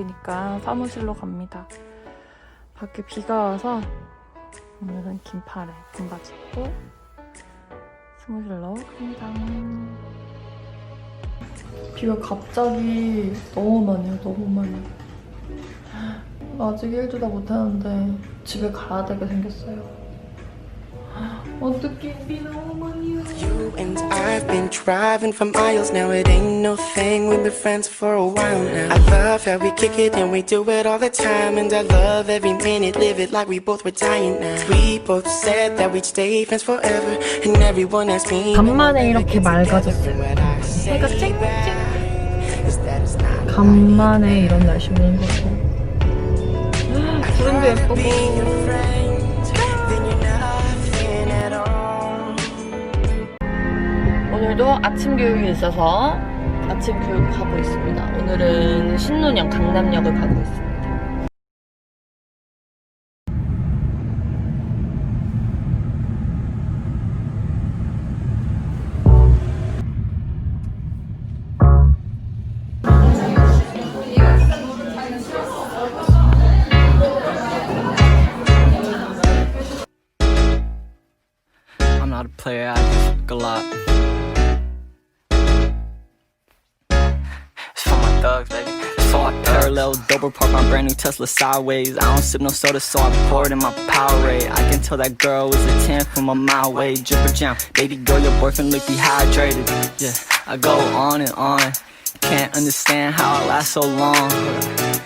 내리니까 사무실로 갑니다. 밖에 비가 와서 오늘은 긴 팔에 긴바지 입고 사무실로 갑니다. 비가 갑자기 너무 많이 와요, 너무 많이 와요. 아직 일도 다 못하는데 집에 가야 되게 생겼어요. 어떡해, 비 너무 많이 와 요. You and I've been driving for miles now. It ain't no thing. We've been friends for a while now. I love how we kick it and we do it all the time. And I love every minute, live it like we both were dying now. We both said that we'd stay friends forever. And everyone asked me. 간만에 이렇게 맑아졌어요. 해가 쨍쨍. 쨍쨍. 간만에 이런 날씨 보는 것 같아요. 구름도 예쁘고. 오늘도 아침 교육이 있어서 아침 교육 가고 있습니다. 오늘은 신논역 강남역을 가고 있습니다. I'm not a player. thugs, baby. So I parallel double park my brand new Tesla sideways. I don't sip no soda, so I pour it in my Powerade. I can tell that girl was a 10 from a mile away. Dripper jam, baby girl, your boyfriend look dehydrated. Yeah, I go on and on. Can't understand how I last so long.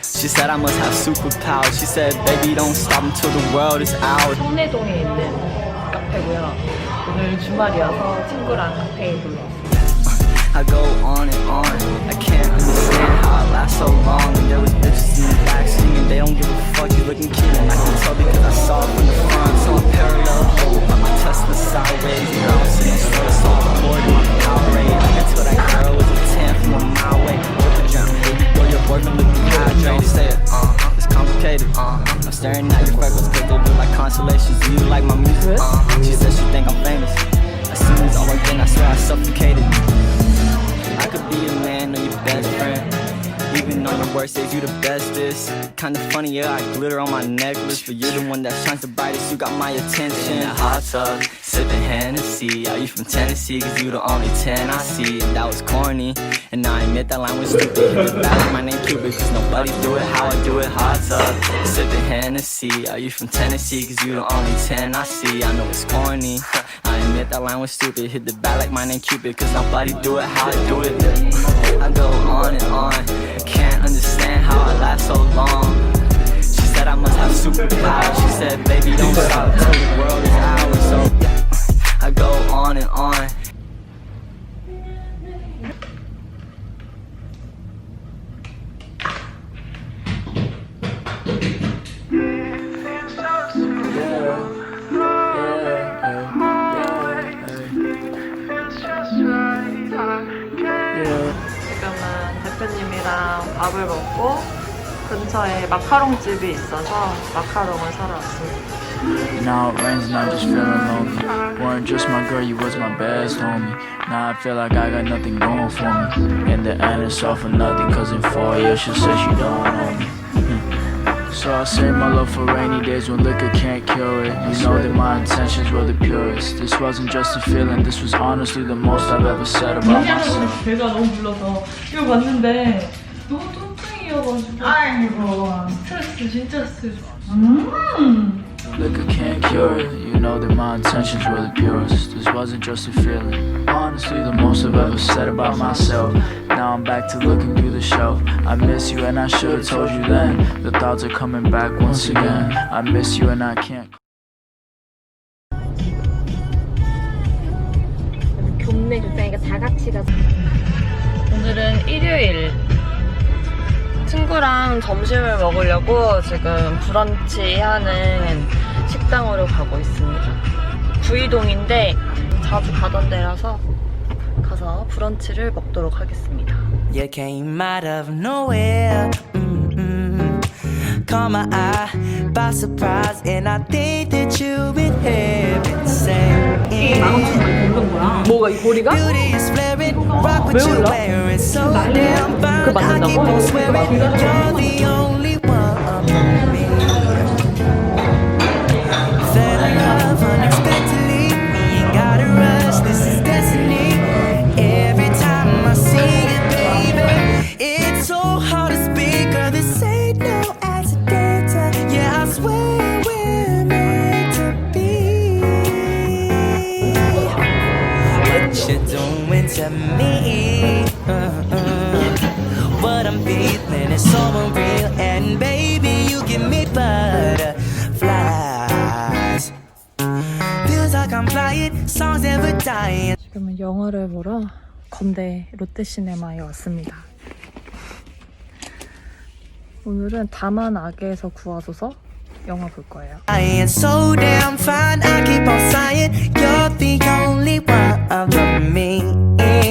She said I must have superpowers. She said, baby, don't stop until the world is ours. 성내동에 있는 카페고요. 오늘 주말이어서 친구랑 카페에 놀러 staring at your freckles cause they look like constellations. Do you like my music? Uh. She said she Worst days, you the bestest. Kinda funny, yeah, I glitter on my necklace. But you're the one that shines the brightest, you got my attention. In hot tub, sipping Hennessy. Are you from Tennessee? Cause you the only 10 I see. And that was corny. And I admit that line was stupid. Hit the back, my name Cupid. Cause nobody do it how I do it. Hot tub, sipping Hennessy. Are you from Tennessee? Cause you the only 10 I see. I know it's corny. I admit that line was stupid. Hit the back like my name Cupid. Cause nobody do it how I do it. I go on and on. Can't understand how I last so long. She said I must have superpowers. She said, baby, don't stop 대표님이랑 밥을 먹고 근처에 마카롱 집이 있어서 마카롱을 사러 왔습니다. Now it rains and I'm just feeling lonely. Weren't just my girl, you was my best homie. Now I feel like I got nothing going for me. In the end, it's all for nothing, cause in four years she said she don't know me. Hmm. So I save my love for rainy days when liquor can't cure it. You know that my intentions were the purest. This wasn't just a feeling, this was honestly the most I've ever said about myself. 배가 너무 불러서 이거 봤는데 너무 뚱뚱이여가지고 아이고 스트레스 진짜 스트레스 Liquor can't cure it. You know that my intentions were the purest. This wasn't just a feeling. Honestly, the most I've ever said about myself. Now I'm back to looking through the shelf. I miss you and I should've told you then. The thoughts are coming back once again. I miss you and I can't. 교내 극장이니까 다 같이 가서 오늘은 일요일 친구랑 점심을 먹으려고 지금 브런치 하는 식당으로 가고 있습니다. 구이동인데 자주 가던 데라서 가서 브런치를 먹도록 하겠습니다. You came out of nowhere. Mm-mm. Caught my eye by surprise, and I think that you've been heaven sent. 뭐가 이 고리가? Beauty is flaring Rock with you it's so damn fine. I keep on swearing you're the What you doing to me? Uh-uh. What I'm feeling is so unreal, and baby, you give me butterflies. Feels like I'm flying, songs never dying. 지금은 영화를 보러 건대 롯데시네마에 왔습니다. 오늘은 다만 악에서 구하소서 I am so damn fine. I keep on sighing. You're the only one of me. Yeah.